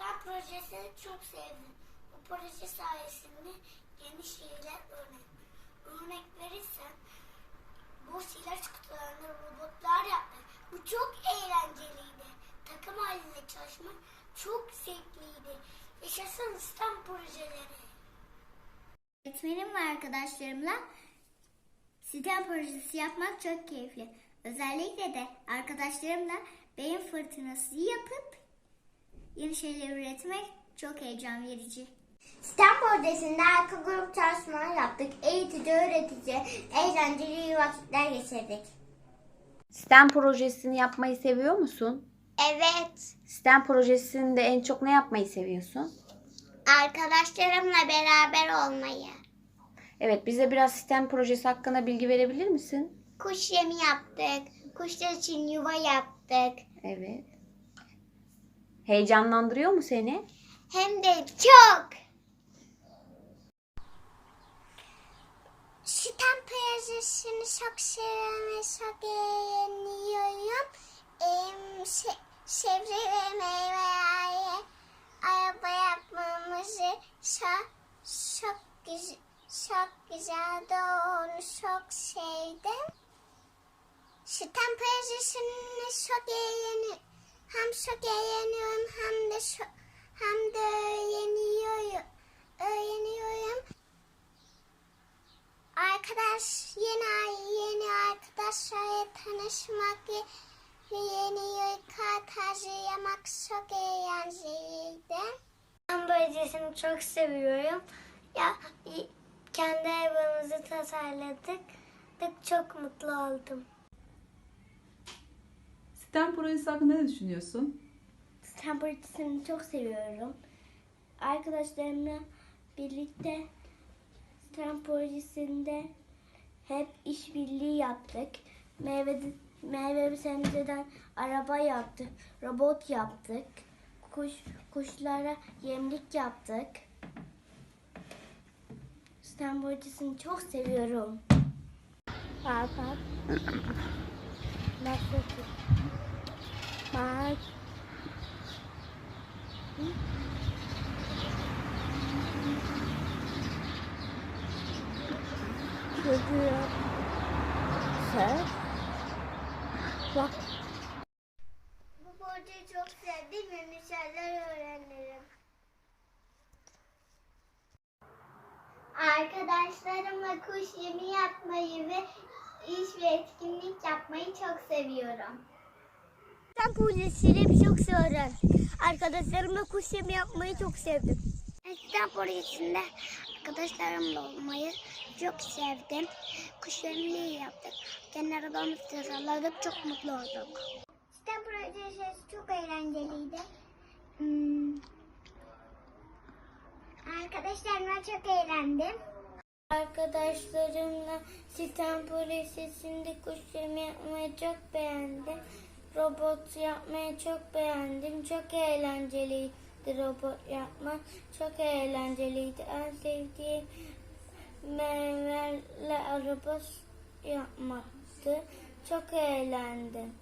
Ben projesini çok sevdim. Bu proje sayesinde yeni şeyler öğrendim. Örnek verirsem bu ilaç kutularında robotlar yaptık. Bu çok eğlenceliydi. Takım halinde çalışmak çok zevkliydi. Yaşasın İslam projeleri. Öğretmenim ve arkadaşlarımla sistem projesi yapmak çok keyifli. Özellikle de arkadaşlarımla beyin fırtınası yapıp yeni şeyler üretmek çok heyecan verici. Sistem projesinde arka grup çalışmalar yaptık. Eğitici, öğretici, eğlenceli vakitler geçirdik. STEM projesini yapmayı seviyor musun? Evet, STEM projesinde en çok ne yapmayı seviyorsun? arkadaşlarımla beraber olmayı. Evet, bize biraz STEM projesi hakkında bilgi verebilir misin? Kuş yemi yaptık. Kuşlar için yuva yaptık. Evet. Heyecanlandırıyor mu seni? Hem de çok. Sistem projesini çok seviyorum ve çok beğeniyorum. Em, se- sebze ve meyvelerle araba yapmamızı çok, çok, güzel, çok güzeldi. Onu çok sevdim. Sistem projesini çok eğleniyorum. Hem çok eğleniyorum hem de çok, hem de öğreniyorum. öğreniyorum. Arkadaş yeni yeni arkadaşlarla tanışmak ve yeni kart hazırlamak çok eğlenceliydi. Ben projesini çok seviyorum. Ya kendi evimizi tasarladık. Çok mutlu oldum. STEM projesi hakkında ne düşünüyorsun? Sistem projesini çok seviyorum. Arkadaşlarımla birlikte sistem projesinde hep işbirliği yaptık. Meyve, meyve sebzeden araba yaptık, robot yaptık. Kuş, kuşlara yemlik yaptık. Sistem projesini çok seviyorum. Bak. Nasıl? Bak. Çocuğa sen bak. Bu borcu çok sevdim. Yeni şeyler öğrenirim. Arkadaşlarımla kuş yemi yapmayı ve iş ve etkinlik yapmayı çok seviyorum. Ben projesini çok seviyorum. Arkadaşlarımla kuş yemi yapmayı çok sevdim. Eskiden projesinde arkadaşlarımla olmayı çok sevdim. Kuş yemliği yaptık. Kendi arabamızı tasarladık. Çok mutlu olduk. Sistem projesi çok eğlenceliydi. Hmm. Arkadaşlarımla çok eğlendim. Arkadaşlarımla sistem projesinde kuş yemi yapmayı çok beğendim. Robot yapmayı çok beğendim. Çok eğlenceliydi robot yapmak. Çok eğlenceliydi. En sevdiğim meyvelerle araba yapmaktı. Çok eğlendim.